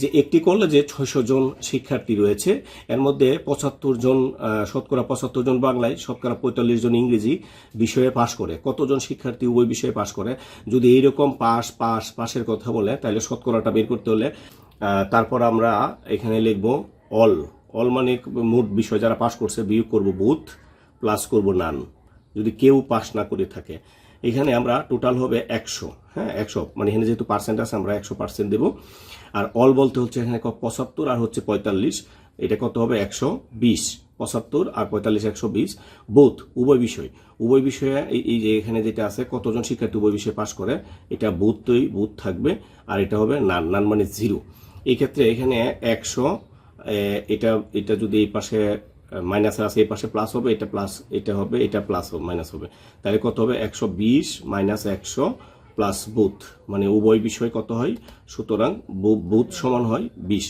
যে একটি কলেজে ছয়শো জন শিক্ষার্থী রয়েছে, এর মধ্যে পঁচাত্তর জন শতকরা পঁচাত্তর জন বাংলায়, শতকরা পঁয়তাল্লিশ জন ইংরেজি বিষয়ে পাশ করে। কতজন শিক্ষার্থী উভয় বিষয়ে পাশ করে? যদি এইরকম পাশ পাশ, পাশের কথা বলে, তাহলে শতকরাটা বের করতে হলে তারপর আমরা এখানে লিখব অল। অল মানে মোট বিষয়, যারা পাশ করছে, বিয়োগ করব বুথ, প্লাস করব নান। যদি কেউ পাশ না করে থাকে, এখানে আমরা টোটাল হবে একশো। হ্যাঁ একশো। মানে এখানে যেহেতু পার্সেন্ট আছে, আমরা একশো পার্সেন্ট দেবো। আর অল বলতে হচ্ছে এখানে পঁচাত্তর আর হচ্ছে পঁয়তাল্লিশ। এটা কত হবে? একশো বিশ। পঁচাত্তর আর পঁয়তাল্লিশ একশো বিশ। বোথ উভয় বিষয়। উভয় বিষয়ে এই- এই যে এখানে যেটা আছে, কতজন শিক্ষার্থী উভয় বিষয়ে পাশ করে, এটা বুথই বুথ থাকবে। আর এটা হবে নান নান মানে জিরো এই ক্ষেত্রে এখানে একশো এটা এটা যদি এই পাশে মাইনাস আছে, এই পাশে প্লাস হবে, এটা প্লাস এটা হবে, এটা প্লাস হবে মাইনাস হবে। তাহলে কত হবে? একশো বিশ মাইনাস একশো। প্লাস বুথ মানে উভয় বিষয় কত হয়? সুতরাং বুথ সমান হয় বিশ।